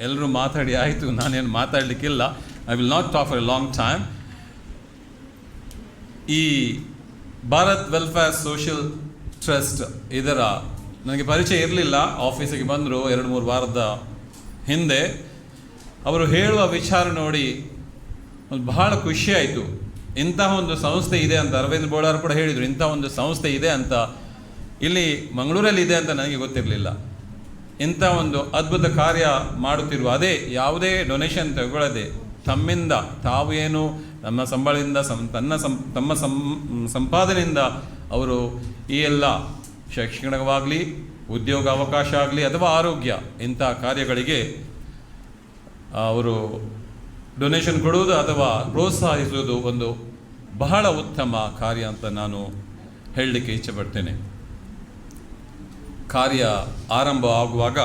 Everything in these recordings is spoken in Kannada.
ಎಲ್ಲರೂ ಮಾತಾಡಿ, ಆಯಿತು, ನಾನೇನು ಮಾತಾಡಲಿಕ್ಕಿಲ್ಲ. I will not talk for a long time ಈ ಭಾರತ್ ವೆಲ್ಫೇರ್ ಸೋಷಿಯಲ್ ಟ್ರಸ್ಟ್ ಇದರ ನನಗೆ ಪರಿಚಯ ಇರಲಿಲ್ಲ. ಆಫೀಸಿಗೆ ಬಂದರು ಎರಡು ಮೂರು ವಾರದ ಹಿಂದೆ. ಅವರು ಹೇಳುವ ವಿಚಾರ ನೋಡಿ ಒಂದು ಬಹಳ ಖುಷಿ ಆಯಿತು. ಇಂತಹ ಒಂದು ಸಂಸ್ಥೆ ಇದೆ ಅಂತ ಅರವಿಂದ್ ಬೋಳಾರ್ ಕೂಡ ಹೇಳಿದರು. ಇಂಥ ಒಂದು ಸಂಸ್ಥೆ ಇದೆ ಅಂತ ಇಲ್ಲಿ ಮಂಗಳೂರಲ್ಲಿ ಇದೆ ಅಂತ ನನಗೆ ಗೊತ್ತಿರಲಿಲ್ಲ. ಇಂಥ ಒಂದು ಅದ್ಭುತ ಕಾರ್ಯ ಮಾಡುತ್ತಿರುವ ಅದೇ ಯಾವುದೇ ಡೊನೇಷನ್ ತಗೊಳ್ಳದೆ ತಮ್ಮಿಂದ ತಾವು ಏನು ನಮ್ಮ ಸಂಬಳದಿಂದ ಸಂ, ತನ್ನ ಸಂ, ತಮ್ಮ ಸಂ, ಸಂಪಾದನೆಯಿಂದ ಅವರು ಈ ಎಲ್ಲ ಶೈಕ್ಷಣಿಕವಾಗಲಿ, ಉದ್ಯೋಗ ಅವಕಾಶ ಆಗಲಿ ಅಥವಾ ಆರೋಗ್ಯ ಇಂಥ ಕಾರ್ಯಗಳಿಗೆ ಅವರು ಡೊನೇಷನ್ ಕೊಡುವುದು ಅಥವಾ ಪ್ರೋತ್ಸಾಹಿಸುವುದು ಒಂದು ಬಹಳ ಉತ್ತಮ ಕಾರ್ಯ ಅಂತ ನಾನು ಹೇಳಲಿಕ್ಕೆ ಇಚ್ಛೆಪಡ್ತೇನೆ ಕಾರ್ಯ ಆರಂಭ ಆಗುವಾಗ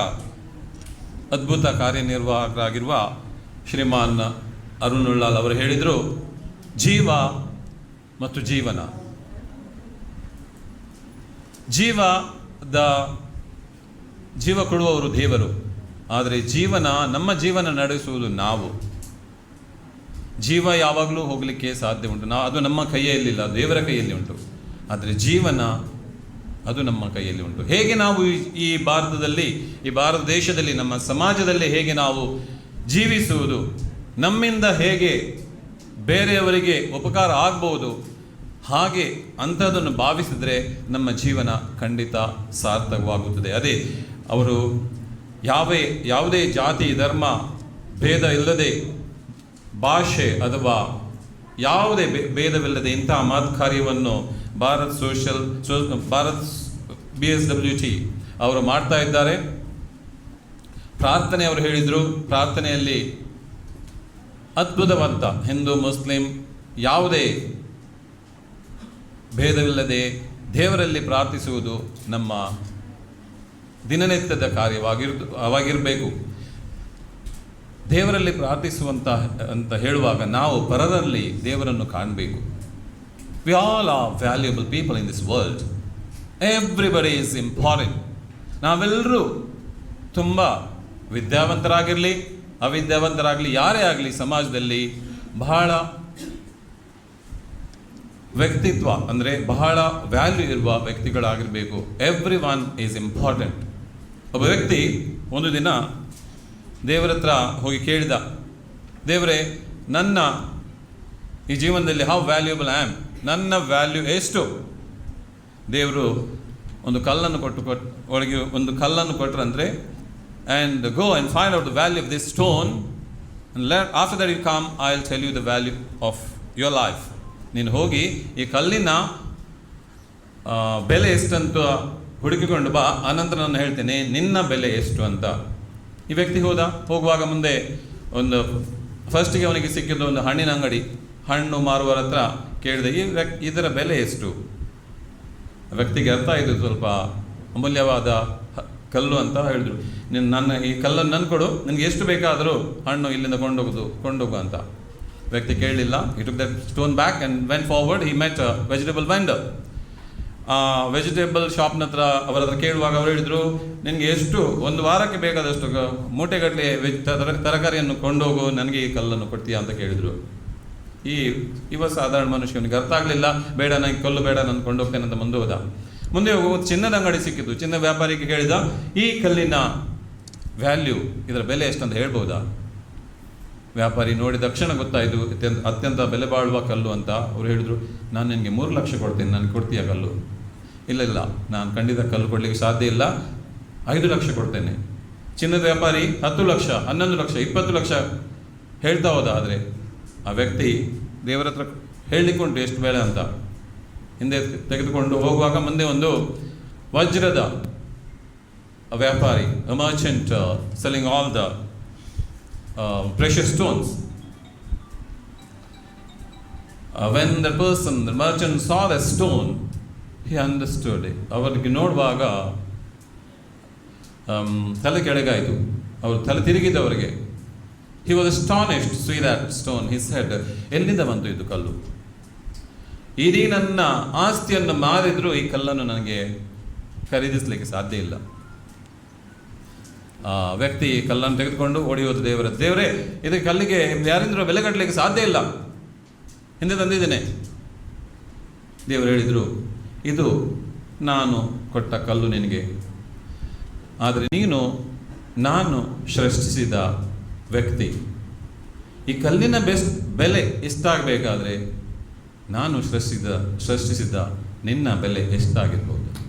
ಅದ್ಭುತ ಕಾರ್ಯನಿರ್ವಾಹಕರಾಗಿರುವ ಶ್ರೀಮಾನ್ ಅರುಣ್ ಉಳ್ಳಾಲ್ ಅವರು ಹೇಳಿದರು, ಜೀವ ಮತ್ತು ಜೀವನ. ಜೀವದ ಜೀವ ಕೊಡುವವರು ದೇವರು, ಆದರೆ ಜೀವನ ನಮ್ಮ ಜೀವನ ನಡೆಸುವುದು ನಾವು. ಜೀವ ಯಾವಾಗಲೂ ಹೋಗಲಿಕ್ಕೆ ಸಾಧ್ಯ ಉಂಟು ನಾವು ಅದು ನಮ್ಮ ಕೈಯಲ್ಲಿಲ್ಲ, ದೇವರ ಕೈಯಲ್ಲಿ ಉಂಟು. ಆದರೆ ಜೀವನ ಅದು ನಮ್ಮ ಕೈಯಲ್ಲಿ ಉಂಟು. ಹೇಗೆ ನಾವು ಈ- ಭಾರತದಲ್ಲಿ, ಈ ಭಾರತ ದೇಶದಲ್ಲಿ, ನಮ್ಮ ಸಮಾಜದಲ್ಲಿ ಹೇಗೆ ನಾವು ಜೀವಿಸುವುದು, ನಮ್ಮಿಂದ ಹೇಗೆ ಬೇರೆಯವರಿಗೆ ಉಪಕಾರ ಆಗ್ಬೋದು, ಹಾಗೆ ಅಂಥದ್ದನ್ನು ಭಾವಿಸಿದರೆ ನಮ್ಮ ಜೀವನ ಖಂಡಿತ ಸಾರ್ಥಕವಾಗುತ್ತದೆ. ಅದೇ, ಅವರು ಯಾವೇ, ಯಾವುದೇ ಜಾತಿ, ಧರ್ಮ, ಭೇದ ಇಲ್ಲದೆ ಭಾಷೆ ಅಥವಾ ಯಾವುದೇ ಭೇದವಿಲ್ಲದೆ ಇಂತಹ ಮಹತ್ ಕಾರ್ಯವನ್ನು Bharat social so Bharat B S W T ಅವರು ಮಾಡ್ತಾ ಇದ್ದಾರೆ. ಪ್ರಾರ್ಥನೆ ಅವರು ಹೇಳಿದರು, ಪ್ರಾರ್ಥನೆಯಲ್ಲಿ ಅದ್ಭುತವಂತ ಹಿಂದೂ, ಮುಸ್ಲಿಂ ಯಾವುದೇ ಭೇದವಿಲ್ಲದೆ ದೇವರಲ್ಲಿ ಪ್ರಾರ್ಥಿಸುವುದು ನಮ್ಮ ದಿನನಿತ್ಯದ ಕಾರ್ಯವಾಗಿರ್ ಅವಾಗಿರಬೇಕು ದೇವರಲ್ಲಿ ಪ್ರಾರ್ಥಿಸುವಂತ, ಅಂತ ಹೇಳುವಾಗ ನಾವು ಪರರಲ್ಲಿ ದೇವರನ್ನು ಕಾಣಬೇಕು. We all are valuable people in this world everybody is important ನಾವೆಲ್ಲರೂ ತುಂಬ ವಿದ್ಯಾವಂತರಾಗಿರಲಿ, ಅವಿದ್ಯಾವಂತರಾಗಲಿ, ಯಾರೇ ಆಗಲಿ ಸಮಾಜದಲ್ಲಿ ಬಹಳ ವ್ಯಕ್ತಿತ್ವ ಅಂದರೆ ಬಹಳ ವ್ಯಾಲ್ಯೂ ಇರುವ ವ್ಯಕ್ತಿಗಳಾಗಿರಬೇಕು. ಎವ್ರಿ ಒನ್ ಈಸ್ ಇಂಪಾರ್ಟೆಂಟ್ ಒಬ್ಬ ವ್ಯಕ್ತಿ ಒಂದು ದಿನ ದೇವರ ಹತ್ರ ಹೋಗಿ ಕೇಳಿದ, ದೇವರೇ, ನನ್ನ ಈ ಜೀವನದಲ್ಲಿ ಹೌ ವ್ಯಾಲ್ಯೂಬಲ್ ಆ್ಯಮ್ ನನ್ನ ವ್ಯಾಲ್ಯೂ ಎಷ್ಟು? ದೇವರು ಒಂದು ಕಲ್ಲನ್ನು ಕೊಟ್ಟು ಕೊಟ್ಟು ಒಳಗೆ ಒಂದು ಕಲ್ಲನ್ನು ಕೊಟ್ಟರಂದರೆ and go and find out the value of this stone after that you come I will tell you the value of your life ನೀನು ಹೋಗಿ ಈ ಕಲ್ಲಿನ ಬೆಲೆ ಎಷ್ಟಂತ ಹುಡುಕಿಕೊಂಡು ಬಾ ಆನಂತರ ನಾನು ಹೇಳ್ತೇನೆ, ನಿನ್ನ ಬೆಲೆ ಎಷ್ಟು ಅಂತ. ಈ ವ್ಯಕ್ತಿ ಹೋದ, ಹೋಗುವಾಗ ಮುಂದೆ ಒಂದು ಫಸ್ಟಿಗೆ ಅವನಿಗೆ ಸಿಕ್ಕಿದ್ದು ಒಂದು ಹಣ್ಣಿನ ಅಂಗಡಿ. ಹಣ್ಣು ಮಾರುವರ ಹತ್ರ ಕೇಳಿದೆ, ಈ ವ್ಯಕ್ತಿ ಇದರ ಬೆಲೆ ಎಷ್ಟು? ವ್ಯಕ್ತಿಗೆ ಅರ್ಥ ಆಯಿತು, ಸ್ವಲ್ಪ ಅಮೂಲ್ಯವಾದ ಕಲ್ಲು ಅಂತ ಹೇಳಿದ್ರು. ನಿನ್ನ ನನ್ನ, ಈ ಕಲ್ಲನ್ನು ನನ್ನ ಕೊಡು, ನಿನಗೆ ಎಷ್ಟು ಬೇಕಾದರೂ ಹಣ್ಣು ಇಲ್ಲಿಂದ ಕೊಂಡೋಗೋದು, ಕೊಂಡೋಗು ಅಂತ. ವ್ಯಕ್ತಿ ಕೇಳಲಿಲ್ಲ it that stone back and went forward ಈ ಮೆಟ್ ವೆಜಿಟೇಬಲ್ ವೆಂಡರ್ ವೆಜಿಟೇಬಲ್ ಶಾಪ್ನ ಹತ್ರ ಅವರ ಹತ್ರ ಕೇಳುವಾಗ ಅವರು ಹೇಳಿದರು, ನಿನಗೆ ಎಷ್ಟು, ಒಂದು ವಾರಕ್ಕೆ ಬೇಕಾದಷ್ಟು ಮೂಟೆಗಟ್ಟಲೆ ವೆಜ್ ತರ- ತರಕಾರಿಯನ್ನು ಕೊಂಡೋಗು, ನನಗೆ ಈ ಕಲ್ಲನ್ನು ಕೊಡ್ತೀಯಾ? ಅಂತ ಕೇಳಿದರು. ಈ ಇವ ಸಾಧಾರಣ ಮನುಷ್ಯನಿಗೆ ಅರ್ಥ ಆಗಲಿಲ್ಲ. ಬೇಡ ನನಗೆ ಕಲ್ಲು ಬೇಡ, ನಾನು ಕೊಂಡೋಗ್ತೇನೆ, ಅಂತ ಮುಂದೆ ಹೋದ. ಮುಂದೆ ಒಂದು ಚಿನ್ನದ ಅಂಗಡಿ ಸಿಕ್ಕಿತು. ಚಿನ್ನ ವ್ಯಾಪಾರಿಗೆ ಕೇಳಿದ, ಈ ಕಲ್ಲಿನ ವ್ಯಾಲ್ಯೂ ಇದರ ಬೆಲೆ ಎಷ್ಟಂತ ಹೇಳ್ಬೋದಾ? ವ್ಯಾಪಾರಿ ನೋಡಿ ತಕ್ಷಣ ಗೊತ್ತಾಯಿತು ಅತ್ಯಂತ ಅತ್ಯಂತ ಬೆಲೆ ಬಾಳುವ ಕಲ್ಲು ಅಂತ ಅವ್ರು ಹೇಳಿದರು, ನಾನು ನಿನಗೆ ಮೂರು ಲಕ್ಷ ಕೊಡ್ತೀನಿ, ನಾನು ಕೊಡ್ತೀಯ ಕಲ್ಲು. ಇಲ್ಲ ಇಲ್ಲ, ನಾನು ಖಂಡಿತ ಕಲ್ಲು ಕೊಡಲಿಕ್ಕೆ ಸಾಧ್ಯ ಇಲ್ಲ, ಐದು ಲಕ್ಷ ಕೊಡ್ತೇನೆ. ಚಿನ್ನದ ವ್ಯಾಪಾರಿ ಹತ್ತು ಲಕ್ಷ, ಹನ್ನೊಂದು ಲಕ್ಷ, ಇಪ್ಪತ್ತು ಲಕ್ಷ ಹೇಳ್ತಾ ಹೋದ, ಆದರೆ ಆ ವ್ಯಕ್ತಿ ದೇವರ ಹತ್ರ ಹೇಳಿಕೊಂಡು ಉಂಟು, ಎಷ್ಟು ಬೆಳೆ ಅಂತ. ಹಿಂದೆ ತೆಗೆದುಕೊಂಡು ಹೋಗುವಾಗ ಮುಂದೆ ಒಂದು ವಜ್ರದ ವ್ಯಾಪಾರಿ merchant selling all the precious stones. When the person, the merchant saw the stone, he understood it. ಅವರಿಗೆ ನೋಡುವಾಗ ತಲೆ ಕೆಳಗಾಯಿತು. ಅವರು ತಲೆ ತಿರುಗಿದವರಿಗೆ he was astonished see that stone his head ಎಲ್ಲಿಂದ ಬಂತು ಇದು ಕಲ್ಲು? ಇಡೀ ನನ್ನ ಆಸ್ತಿಯನ್ನು ಮಾರಿದರೂ ಈ ಕಲ್ಲನ್ನು ನನಗೆ ಖರೀದಿಸಲಿಕ್ಕೆ ಸಾಧ್ಯ ಇಲ್ಲ. ವ್ಯಕ್ತಿ ಕಲ್ಲನ್ನು ತೆಗೆದುಕೊಂಡು ಹೊಡೆಯೋದು ದೇವರ ದೇವರೇ ಇದಕ್ಕೆ ಕಲ್ಲಿಗೆ ಯಾರಿಂದರೂ ಬೆಲೆ ಕಟ್ಟಲಿಕ್ಕೆ ಸಾಧ್ಯ ಇಲ್ಲ. ಹಿಂದೆ ತಂದಿದ್ದೇನೆ. ದೇವರು ಹೇಳಿದರು, ಇದು ನಾನು ಕೊಟ್ಟ ಕಲ್ಲು ನಿನಗೆ. ಆದರೆ ನೀನು, ನಾನು ಸೃಷ್ಟಿಸಿದ ವ್ಯಕ್ತಿ. ಈ ಕಲ್ಲಿನ ಬೆಸ್, ಬೆಲೆ ಎಷ್ಟಾಗಬೇಕಾದ್ರೆ, ನಾನು ಸೃಷ್ಟಿಸಿದ ಸೃಷ್ಟಿಸಿದ ನಿನ್ನ ಬೆಲೆ ಎಷ್ಟಾಗಿರ್ಬೋದು.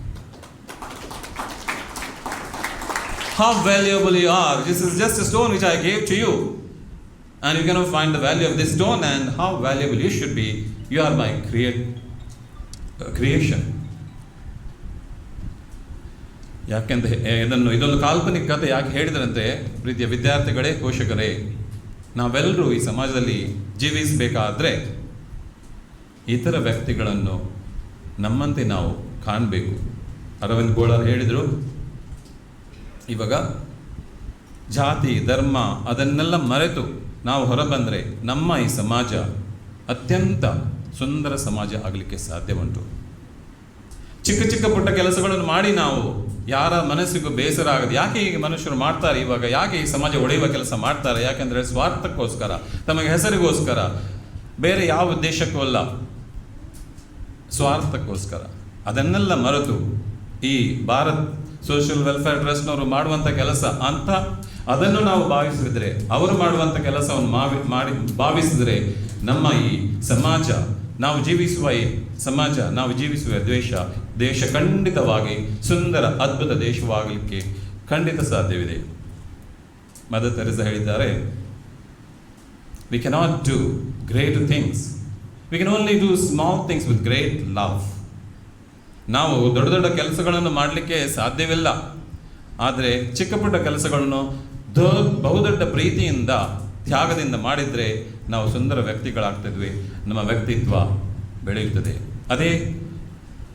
How valuable you are. This is just a stone which I gave to you. And you cannot find the value of this stone and how valuable you should be. You are my create, uh, creation. ಎ- ಇದನ್ನು ಇದೊಂದು ಕಾಲ್ಪನಿಕ ಕಥೆ ಯಾಕೆ ಹೇಳಿದ್ರಂತೆ ಪ್ರೀತಿಯ ವಿದ್ಯಾರ್ಥಿಗಳೇ ಪೋಷಕರೇ ನಾವೆಲ್ಲರೂ ಈ ಸಮಾಜದಲ್ಲಿ ಜೀವಿಸಬೇಕಾದ್ರೆ ಇತರ ವ್ಯಕ್ತಿಗಳನ್ನು ನಮ್ಮಂತೆ ನಾವು ಕಾಣಬೇಕು ಅರವಿಂದ್ ಗೋಳರ್ ಹೇಳಿದರು ಇವಾಗ ಜಾತಿ, ಧರ್ಮ ಅದನ್ನೆಲ್ಲ ಮರೆತು ನಾವು ಹೊರಬಂದರೆ ನಮ್ಮ ಈ ಸಮಾಜ ಅತ್ಯಂತ ಸುಂದರ ಸಮಾಜ ಆಗಲಿಕ್ಕೆ ಸಾಧ್ಯ ಉಂಟು ಚಿಕ್ಕ ಚಿಕ್ಕ ಪುಟ್ಟ ಕೆಲಸಗಳನ್ನು ಮಾಡಿ ನಾವು ಯಾರ ಮನಸ್ಸಿಗೂ ಬೇಸರ ಆಗದು, ಯಾಕೆ ಈ ಮನುಷ್ಯರು ಮಾಡ್ತಾರೆ ಇವಾಗ, ಯಾಕೆ ಈ ಸಮಾಜ ಒಡೆಯುವ ಕೆಲಸ ಮಾಡ್ತಾರೆ, ಯಾಕೆಂದರೆ ಸ್ವಾರ್ಥಕ್ಕೋಸ್ಕರ, ತಮಗೆ ಹೆಸರಿಗೋಸ್ಕರ, ಬೇರೆ ಯಾವ ಉದ್ದೇಶಕ್ಕೂ ಅಲ್ಲ, ಸ್ವಾರ್ಥಕ್ಕೋಸ್ಕರ. ಅದನ್ನೆಲ್ಲ ಮರೆತು ಈ ಭಾರತ್ ಸೋಷಿಯಲ್ ವೆಲ್ಫೇರ್ ಟ್ರಸ್ಟ್ನವರು ಮಾಡುವಂಥ ಕೆಲಸ ಅಂತ ಅದನ್ನು ನಾವು ಭಾವಿಸಿದ್ರೆ, ಅವರು ಮಾಡುವಂಥ ಕೆಲಸವನ್ನು ಮಾವಿ, ಮಾಡಿ, ಭಾವಿಸಿದರೆ ನಮ್ಮ ಈ ಸಮಾಜ, ನಾವು ಜೀವಿಸುವ ಈ ಸಮಾಜ, ನಾವು ಜೀವಿಸುವ ದ್ವೇಷ, ದೇಶ ಖಂಡಿತವಾಗಿ ಸುಂದರ, ಅದ್ಭುತ ದೇಶವಾಗಲಿಕ್ಕೆ ಖಂಡಿತ ಸಾಧ್ಯವಿದೆ ಮದರ್ ತೆರೆಸ ಹೇಳಿದ್ದಾರೆ we cannot do great things we can only do small things with great love. ನಾವು ದೊಡ್ಡ ದೊಡ್ಡ ಕೆಲಸಗಳನ್ನು ಮಾಡಲಿಕ್ಕೆ ಸಾಧ್ಯವಿಲ್ಲ. ಆದರೆ ಚಿಕ್ಕ ಪುಟ್ಟ ಕೆಲಸಗಳನ್ನು ದೊ ಬಹುದೊಡ್ಡ ಪ್ರೀತಿಯಿಂದ, ತ್ಯಾಗದಿಂದ ಮಾಡಿದರೆ ನಾವು ಸುಂದರ ವ್ಯಕ್ತಿಗಳಾಗ್ತಿದ್ವಿ. ನಮ್ಮ ವ್ಯಕ್ತಿತ್ವ ಬೆಳೆಯುತ್ತದೆ. ಅದೇ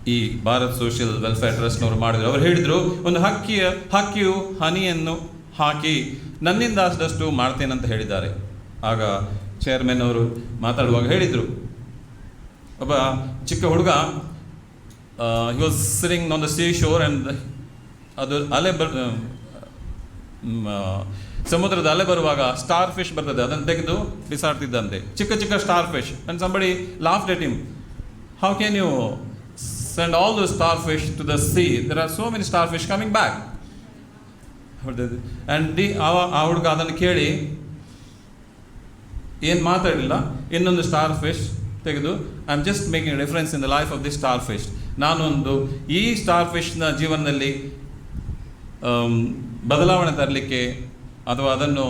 ಈ ಭಾರತ್ ಸೋಷಿಯಲ್ ವೆಲ್ಫೇರ್ ಟ್ರಸ್ಟ್ನವರು ಮಾಡಿದ್ರು. ಅವರು ಹೇಳಿದರು, ಒಂದು ಹಕ್ಕಿಯ ಹಕ್ಕಿಯು ಹನಿಯನ್ನು ಹಾಕಿ ನನ್ನಿಂದ ಆದಷ್ಟು ಅಂತ ಹೇಳಿದ್ದಾರೆ. ಆಗ ಚೇರ್ಮನ್ ಅವರು ಮಾತಾಡುವಾಗ ಹೇಳಿದರು, ಒಬ್ಬ ಚಿಕ್ಕ ಹುಡುಗ he was sitting on the sea shore and ಅದು ಅಲೆ ಬರ್ ಸಮುದ್ರದ ಅಲೆ ಬರುವಾಗ ಸ್ಟಾರ್ ಫಿಶ್ ಬರ್ತದೆ ಅದನ್ನು ತೆಗೆದು ಬಿಸಾಡ್ತಿದ್ದಂತೆ ಚಿಕ್ಕ ಚಿಕ್ಕ starfish and somebody laugh at how can you send all those starfish to the sea? There are so many starfish coming back. And the ಆ ಹುಡುಗ ಅದನ್ನು ಕೇಳಿ ಏನು ಮಾತಾಡಲಿಲ್ಲ ಇನ್ನೊಂದು ಸ್ಟಾರ್ ಫಿಶ್ ತೆಗೆದು I am just making difference in the life of the starfish ನಾನೊಂದು ಈ ಸ್ಟಾರ್ ಫಿಶ್ನ ಜೀವನದಲ್ಲಿ ಬದಲಾವಣೆ ತರಲಿಕ್ಕೆ ಅಥವಾ ಅದನ್ನು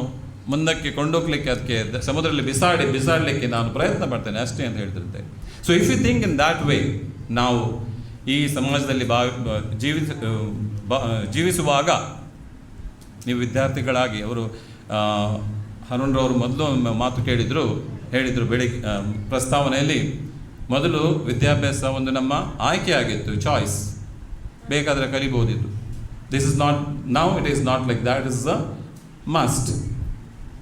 ಮುಂದಕ್ಕೆ ಕೊಂಡೋಗ್ಲಿಕ್ಕೆ ಅದಕ್ಕೆ ಸಮುದ್ರದಲ್ಲಿ ಬಿಸಾಡಿ, ಬಿಸಾಡಲಿಕ್ಕೆ ನಾನು ಪ್ರಯತ್ನ ಪಡ್ತೇನೆ ಅಷ್ಟೇ ಅಂತ ಹೇಳ್ತಿರುತ್ತೆ. So if you think in that way ನಾವು ಈ ಸಮಾಜದಲ್ಲಿ ಬಾ ಜೀವಿಸ ಜೀವಿಸುವಾಗ ನೀವು ವಿದ್ಯಾರ್ಥಿಗಳಾಗಿ ಅವರು ಹನುನ್ರವರು ಮೊದಲು ಮಾತು ಕೇಳಿದರು, ಹೇಳಿದರು ಬೆಳಿಗ್ಗೆ ಪ್ರಸ್ತಾವನೆಯಲ್ಲಿ ಮೊದಲು ವಿದ್ಯಾಭ್ಯಾಸ ಒಂದು ನಮ್ಮ ಆಯ್ಕೆಯಾಗಿತ್ತು ಚಾಯ್ಸ್ ಬೇಕಾದರೆ ಕಲಿಬೋದಿತ್ತು this is not now it is not like that is a must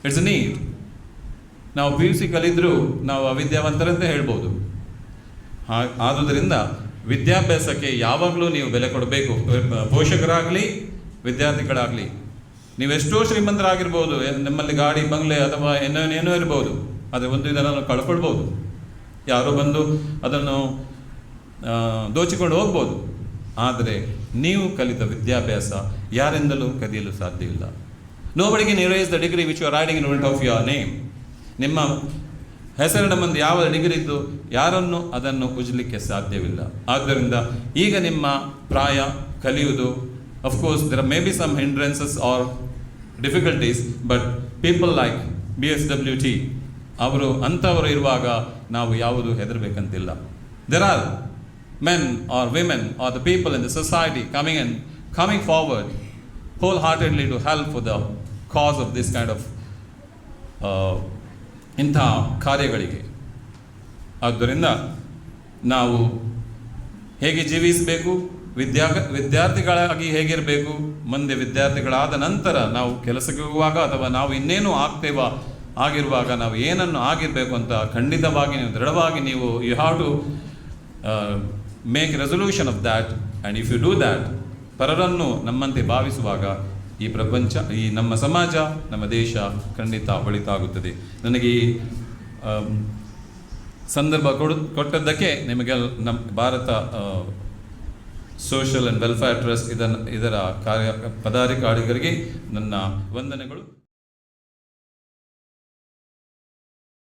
it's need ನಾವು ಪಿ ಯು ಸಿ ಕಲಿದರೂ ನಾವು ಅವಿದ್ಯಾವಂತರಂತ ಹೇಳ್ಬೋದು. ಆದುದರಿಂದ ವಿದ್ಯಾಭ್ಯಾಸಕ್ಕೆ ಯಾವಾಗಲೂ ನೀವು ಬೆಲೆ ಕೊಡಬೇಕು. ಪೋಷಕರಾಗಲಿ, ವಿದ್ಯಾರ್ಥಿಗಳಾಗಲಿ. ನೀವೆಷ್ಟೋ ಶ್ರೀಮಂತರಾಗಿರ್ಬೋದು ನಿಮ್ಮಲ್ಲಿ ಗಾಡಿ, ಬಂಗ್ಲೆ ಅಥವಾ ಏನೋ ಏನೋ ಇರ್ಬೋದು. ಆದರೆ ಒಂದು ಇದನ್ನು ಕಳ್ಕೊಳ್ಬೋದು. ಯಾರೋ ಬಂದು ಅದನ್ನು ದೋಚಿಕೊಂಡು ಹೋಗ್ಬೋದು. ಆದರೆ ನೀವು ಕಲಿತ ವಿದ್ಯಾಭ್ಯಾಸ ಯಾರಿಂದಲೂ ಕದಿಯಲು ಸಾಧ್ಯ ಇಲ್ಲ. ನಿರ್ವಹಿಸಿದ degree which you are writing in of your name ನಿಮ್ಮ ಹೆಸರಿನ ಮುಂದೆ ಯಾವ ಡಿಗ್ರಿ ಇದ್ದು ಯಾರನ್ನು ಅದನ್ನು ಉಜ್ಲಿಕ್ಕೆ ಸಾಧ್ಯವಿಲ್ಲ. ಆದ್ದರಿಂದ ಈಗ ನಿಮ್ಮ ಪ್ರಾಯ ಕಲಿಯುವುದು of course there may be some hindrances or difficulties but people like B S W T ಅವರು, ಅಂಥವರು ಇರುವಾಗ ನಾವು ಯಾವುದು ಹೆದರಬೇಕಂತಿಲ್ಲ. There are men or women or the people in the society coming and coming forward wholeheartedly to help the cause of this kind of ಇಂಥ ಕಾರ್ಯಗಳಿಗೆ. ಆದ್ದರಿಂದ ನಾವು ಹೇಗೆ ಜೀವಿಸಬೇಕು? ವಿದ್ಯಾ ವಿದ್ಯಾರ್ಥಿಗಳಾಗಿ ಹೇಗಿರಬೇಕು? ಮುಂದೆ ವಿದ್ಯಾರ್ಥಿಗಳಾದ ನಂತರ ನಾವು ಕೆಲಸಕ್ಕೆ ಹೋಗುವಾಗ ಅಥವಾ ನಾವು ಇನ್ನೇನು ಆಗ್ತೇವ? ಆಗಿರುವಾಗ ನಾವು ಏನನ್ನು ಆಗಿರಬೇಕು ಅಂತ ಖಂಡಿತವಾಗಿ ನೀವು, ದೃಢವಾಗಿ ನೀವು you have to make resolution of that and if you do that ಪರರನ್ನು ನಮ್ಮಂತೆ ಭಾವಿಸುವಾಗ ಈ ಪ್ರಪಂಚ, ಈ ನಮ್ಮ ಸಮಾಜ, ನಮ್ಮ ದೇಶ ಖಂಡಿತ ಒಳಿತಾಗುತ್ತದೆ. ನನಗೆ ಈ ಸಂದರ್ಭ ಕೊಡು, ಕೊಟ್ಟದ್ದಕ್ಕೆ ನಿಮಗೆ ನಮ್ಮ Bharata social and welfare trust ಇದನ್ನು, ಇದರ ಕಾರ್ಯ, ಪದಾಧಿಕಾರಿಗಳಿಗೆ ನನ್ನ ವಂದನೆಗಳು.